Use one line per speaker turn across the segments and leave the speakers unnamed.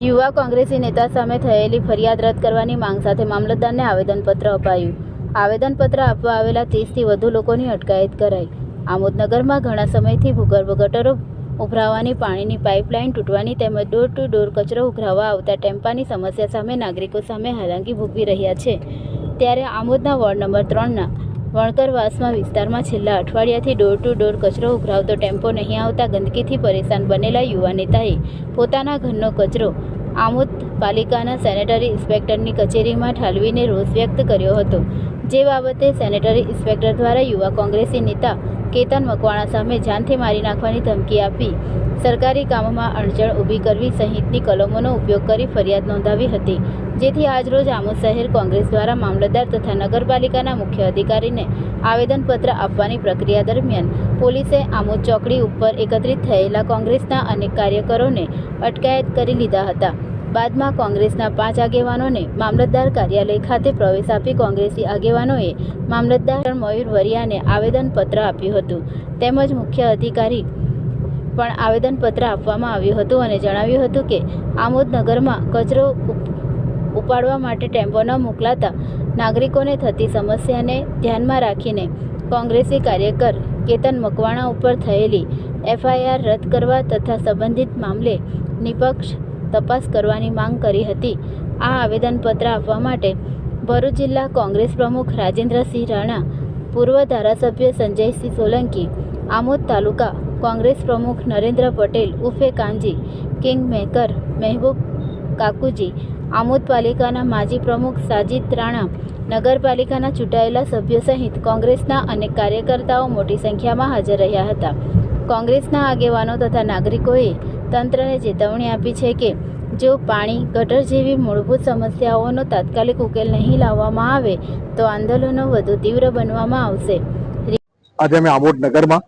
યુવા કોંગ્રેસી નેતા સામે થયેલી ફરિયાદ રદ કરવાની માંગ સાથે મામલતદારને આવેદનપત્ર અપાયું. આવેદનપત્ર આપવા આવેલા ત્રીસથી વધુ લોકોની અટકાયત કરાઈ. આમોદનગરમાં ઘણા સમયથી ભૂગર્ભ ગટરો ઉભરાવાની પાણીની પાઇપલાઇન તૂટવાની તેમજ ડોર ટુ ડોર કચરો ઉઘરાવવા આવતા ટેમ્પાની સમસ્યા સામે નાગરિકો સામે હાલાકી ભોગવી રહ્યા છે. ત્યારે આમોદના વોર્ડ નંબર ત્રણના વણકરવાસમાં વિસ્તારમાં છેલ્લા અઠવાડિયાથી ડોર ટુ ડોર કચરો ઉઘરાવતો ટેમ્પો નહીં આવતા ગંદકીથી પરેશાન બનેલા યુવા નેતાએ પોતાના ઘરનો કચરો આમોદ પાલિકાના સેનેટરી ઇન્સ્પેક્ટરની કચેરીમાં ઠાલવીને રોષ વ્યક્ત કર્યો હતો. જે બાબતે સેનેટરી ઇન્સ્પેક્ટર દ્વારા યુવા કોંગ્રેસી નેતા કેતન મકવાણા સામે જાનથી મારી નાખવાની ધમકી આપી. સરકારી કામોમાં અડચણ ઊભી કરવી સહિતની કલમોનો ઉપયોગ કરી ફરિયાદ નોંધાવી હતી. જેથી આજરોજ આમોદ શહેર કોંગ્રેસ દ્વારા મામલતદાર તથા નગરપાલિકાના મુખ્ય અધિકારીને આવેદનપત્ર આપવાની પ્રક્રિયા દરમિયાન પોલીસે આમોદ ચોકડી ઉપર એકત્રિત થયેલા કોંગ્રેસના અનેક કાર્યકરોને અટકાયત કરી લીધા હતા. બાદમાં કોંગ્રેસના પાંચ આગેવાનોને મામલતદાર કાર્યાલય ખાતે પ્રવેશ આપી કોંગ્રેસી આગેવાનોએ મામલતદાર મયુર વરિયાને આવેદનપત્ર આપ્યું હતું. તેમજ મુખ્ય અધિકારી પણ આવેદનપત્ર આપવામાં આવ્યું હતું અને જણાવ્યું હતું કે, આમોદ નગરમાં કચરો ઉપાડવા માટે ટેમ્પો ન મોકલાતા નાગરિકોને થતી સમસ્યાને ધ્યાનમાં રાખીને કોંગ્રેસી કાર્યકર કેતન મકવાણા ઉપર થયેલી એફઆઈઆર રદ કરવા તથા સંબંધિત મામલે નિપક્ષ તપાસ કરવાની માંગ કરી હતી. આ આવેદનપત્ર આપવા માટે ભરૂચ જિલ્લા કોંગ્રેસ પ્રમુખ રાજેન્દ્રસિંહ રાણા, પૂર્વ ધારાસભ્ય સંજયસિંહ સોલંકી, આમોદ તાલુકા કોંગ્રેસ પ્રમુખ નરેન્દ્ર પટેલ, ઉફે કાંજી કિંગ મેકર મહેબૂબ કાકુજી આમોદ પાલિકાના માજી પ્રમુખ સાજિદ રાણા, નગરપાલિકાના ચૂંટાયેલા સભ્યો સહિત કોંગ્રેસના અનેક કાર્યકર્તાઓ મોટી સંખ્યામાં હાજર રહ્યા હતા. કોંગ્રેસના આગેવાનો તથા નાગરિકોએ તંત્રને ચેતવણી આપી છે કે, જો પાણી ગટર જેવી મૂળભૂત સમસ્યાઓનો તાત્કાલિક ઉકેલ નહીં લાવવામાં આવે, તો આંદોલનો વધુ તીવ્ર બનવામાં આવશે.
આજે અમે આબોડ નગરમાં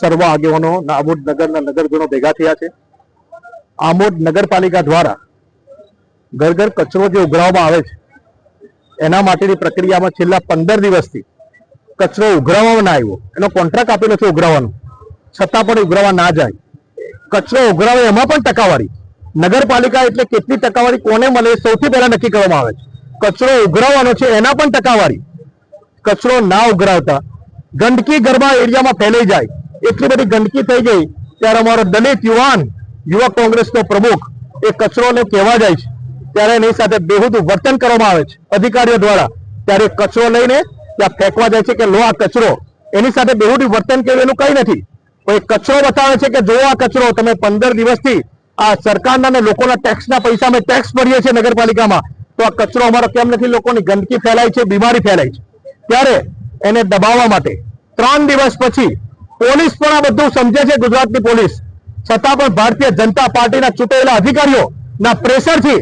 સર્વ આગેવાનો આબોડ નગરના નગરજનો ભેગા થયા છે. આમોદ નગરપાલિકા દ્વારા ઘર ઘર કચરો જે ઉઘરાવવામાં આવે છે, એના માટેની પ્રક્રિયામાં છેલ્લા પંદર દિવસથી કચરો ઉઘરાવવામાં ના આવ્યો. એનો કોન્ટ્રાક્ટ આપેલો છે ઉઘરાવવાનો. છતાં પણ ઉઘરાવા ના જાય. કચરો ઉઘરાવે એમાં પણ ટકાવારી. નગરપાલિકા એટલે કેટલી ટકાવારી, કોને મળે સૌથી પહેલા નક્કી કરવામાં આવે છે. કચરો ઉઘરાવવાનો છે, એના પણ ટકાવારી. કચરો ના ઉઘરાવતા, ગંદકી ગરબા એરિયામાં ફેલાઈ જાય. એટલી બધી ગંદકી થઈ ગઈ, ત્યારે અમારો દલિત યુવાન, યુવક કોંગ્રેસનો પ્રમુખ, એ કચરોને કહેવા જાય છે. ત્યારે એની સાથે બેહુદ વર્તન કરવામાં આવે છે. અધિકારીઓ દ્વારા ત્યારે કચરો લઈને ત્યાં ફેંકવા જાય છે કે લો આ કચરો. એની સાથે બેહુદ વર્તન કર્યું એનું કઈ નથી. એ કચરો બતાવે છે કે જો આ કચરો તમે પંદર દિવસથી આ સરકારના અને લોકોના ટેક્સના પૈસા અમે ટેક્સ ભરીએ છીએ નગરપાલિકામાં, તો આ કચરો અમારો કેમ નથી? લોકોની ગંદકી ફેલાય છે, બીમારી ફેલાય છે. ત્યારે એને દબાવવા માટે ત્રણ દિવસ પછી પોલીસ પણ આ બધું સમજે છે, ગુજરાતની પોલીસ. છતાં પણ ભારતીય જનતા પાર્ટીના ચૂંટાયેલા અધિકારીઓ ના પ્રેશરથી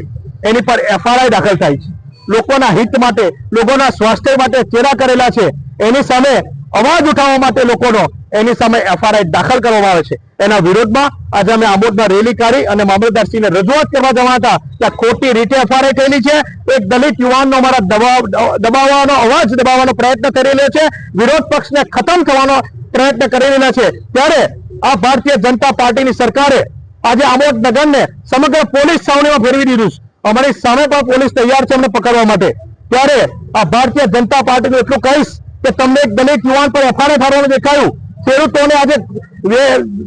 એની પર એફઆરઆઈ દાખલ થાય છે. લોકોના હિત માટે, લોકોના સ્વાસ્થ્ય માટે ચેરા કરેલા છે. એની સામે અવાજ ઉઠાવવા માટે લોકોનો એની સામે એફઆરઆઈ દાખલ કરવામાં આવે છે. એના વિરોધમાં આજે અમે આંબોદમાં રેલી કાઢી અને મામલતદારશ્રીને રજૂઆત કરવા જવા હતા કે ખોટી રીતે એફઆરઆઈ થયેલી છે. એક દલિત યુવાનનો અમારા દબાવવાનો, અવાજ દબાવવાનો પ્રયત્ન કરી રહ્યો છે. વિરોધ પક્ષને ખતમ કરવાનો પ્રયત્ન કરી રહેલા છે. ત્યારે આ ભારતીય જનતા પાર્ટીની સરકારે આજે આંબોદ નગરને સમગ્ર પોલીસ છાવણીમાં ફેરવી દીધું છે. અમારી સામે પણ પોલીસ તૈયાર છે અમને પકડવા માટે. ત્યારે આ ભારતીય જનતા પાર્ટીનું એટલું કહીશ કે તમને એક દલિત યુવાન પર એફઆરઆઈ થવાનું દેખાયું. ખેડૂતોને આજે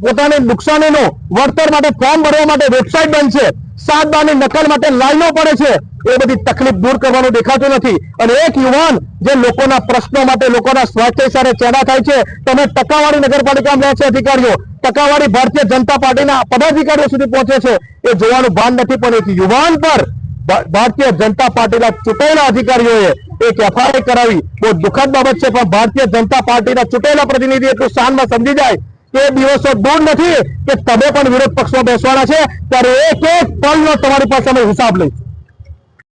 પોતાની નુકસાનીનું વળતર માટે ફોર્મ ભરવા માટે વેબસાઇટ બંધ છે. સાત બારની નકલ માટે લાઈનો પડે છે. એ બધી તકલીફ દૂર કરવાનું દેખાતું નથી. અને એક યુવાન જે લોકોના પ્રશ્નો માટે લોકોના સ્વાસ્થ્ય સાથે ચેડા થાય છે. તમે ટકાવાળી નગરપાલિકામાં રહે છે અધિકારીઓ. ટકાવારી ભારતીય જનતા પાર્ટીના પદાધિકારીઓ સુધી પહોંચે છે. એ જોવાનું ભાન નથી, પણ એક યુવાન પર ભારતીય જનતા પાર્ટીના ચૂંટાયેલા અધિકારીઓએ એક એફઆઈઆર કરાવી. બહુ દુઃખદ બાબત છે, પણ ભારતીય જનતા પાર્ટીના ચૂંટાયેલા પ્રતિનિધિ એટલું શાનમાં સમજી જાય કે દિવસો દૂર નથી, કે તમે પણ વિરોધ પક્ષમાં બેસવાના છે, ત્યારે એક એક પલનો તમારી પાસે અમે હિસાબ લઈશું.